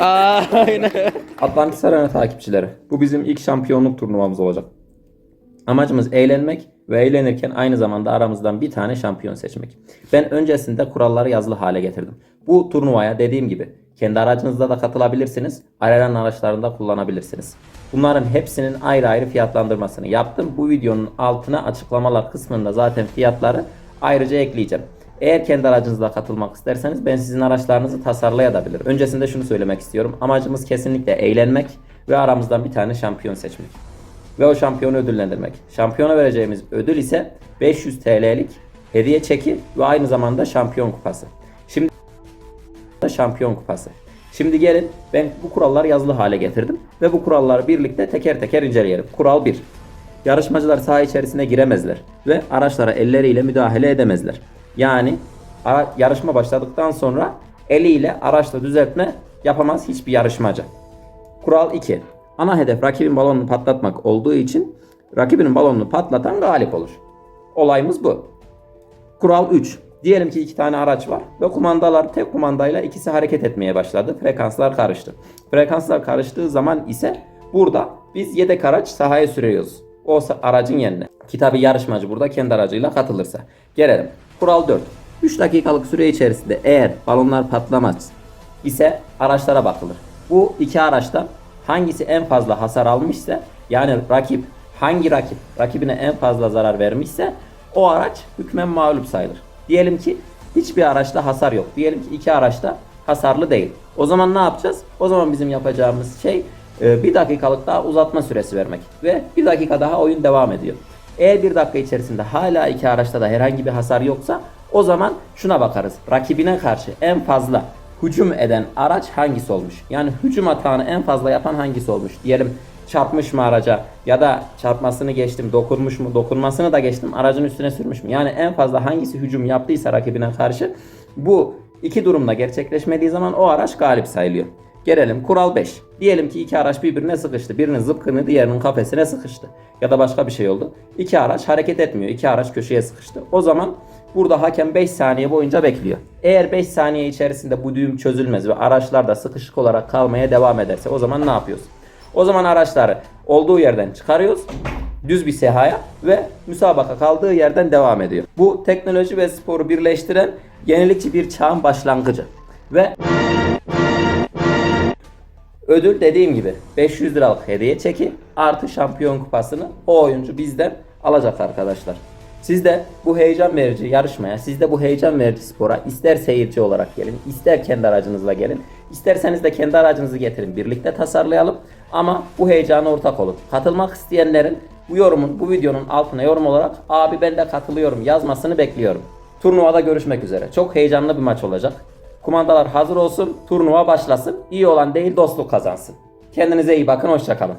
Aynen. Atlantis Arena takipçileri. Bu bizim ilk şampiyonluk turnuvamız olacak. Amacımız eğlenmek ve eğlenirken aynı zamanda aramızdan bir tane şampiyon seçmek. Ben öncesinde kuralları yazılı hale getirdim. Bu turnuvaya dediğim gibi kendi aracınızda da katılabilirsiniz. Arena araçlarında kullanabilirsiniz. Bunların hepsinin ayrı ayrı fiyatlandırmasını yaptım. Bu videonun altına açıklamalar kısmında zaten fiyatları ayrıca ekleyeceğim. Eğer kendi aracınızla katılmak isterseniz ben sizin araçlarınızı tasarlayabilirim. Öncesinde şunu söylemek istiyorum. Amacımız kesinlikle eğlenmek ve aramızdan bir tane şampiyon seçmek ve o şampiyonu ödüllendirmek. Şampiyona vereceğimiz ödül ise 500 TL'lik hediye çeki ve aynı zamanda şampiyon kupası. Şimdi şampiyon kupası. Şimdi gelin ben bu kuralları yazılı hale getirdim ve bu kuralları birlikte teker teker inceleyelim. Kural 1. Yarışmacılar saha içerisine giremezler ve araçlara elleriyle müdahale edemezler. Yani yarışma başladıktan sonra eliyle araçla düzeltme yapamaz hiçbir yarışmacı. Kural 2. Ana hedef rakibin balonunu patlatmak olduğu için rakibinin balonunu patlatan galip olur. Olayımız bu. Kural 3. Diyelim ki iki tane araç var ve kumandalar tek kumandayla ikisi hareket etmeye başladı. Frekanslar karıştı. Frekanslar karıştığı zaman ise burada biz yedek araç sahaya sürüyoruz. O aracın yerine. Ki tabi yarışmacı burada kendi aracıyla katılırsa. Gelelim. Kural 4. 3 dakikalık süre içerisinde eğer balonlar patlamaz ise araçlara bakılır. Bu iki araçtan hangisi en fazla hasar almışsa yani rakip hangi rakip rakibine en fazla zarar vermişse o araç hükmen mağlup sayılır. Diyelim ki hiçbir araçta hasar yok. Diyelim ki iki araçta hasarlı değil. O zaman ne yapacağız? O zaman bizim yapacağımız şey e, bir dakikalık daha uzatma süresi vermek. Ve bir dakika daha oyun devam ediyor. Eğer bir dakika içerisinde hala iki araçta da herhangi bir hasar yoksa o zaman şuna bakarız. Rakibine karşı en fazla hücum eden araç hangisi olmuş? Yani hücum hatağını en fazla yapan hangisi olmuş? Diyelim çarpmış mı araca ya da çarpmasını geçtim, dokunmuş mu, dokunmasını da geçtim, aracın üstüne sürmüş mü? Yani en fazla hangisi hücum yaptıysa rakibine karşı bu iki durumda gerçekleşmediği zaman o araç galip sayılıyor. Gelelim kural 5. Diyelim ki iki araç birbirine sıkıştı. Birinin zıpkını diğerinin kafesine sıkıştı. Ya da başka bir şey oldu. İki araç hareket etmiyor. İki araç köşeye sıkıştı. O zaman burada hakem 5 saniye boyunca bekliyor. Eğer 5 saniye içerisinde bu düğüm çözülmez ve araçlar da sıkışık olarak kalmaya devam ederse o zaman ne yapıyoruz? O zaman araçları olduğu yerden çıkarıyoruz. Düz bir sehaya ve müsabaka kaldığı yerden devam ediyor. Bu teknoloji ve sporu birleştiren yenilikçi bir çağın başlangıcı. Ve Ödül dediğim gibi 500 liralık hediye çeki artı şampiyon kupasını o oyuncu bizden alacak arkadaşlar. Siz de bu heyecan verici yarışmaya, siz de bu heyecan verici spora ister seyirci olarak gelin, ister kendi aracınızla gelin, isterseniz de kendi aracınızı getirin, birlikte tasarlayalım ama bu heyecana ortak olun. Katılmak isteyenlerin bu yorumun, bu videonun altına yorum olarak abi ben de katılıyorum yazmasını bekliyorum. Turnuvada görüşmek üzere. Çok heyecanlı bir maç olacak. Kumandalar hazır olsun, turnuva başlasın. İyi olan değil dostluk kazansın. Kendinize iyi bakın, hoşçakalın.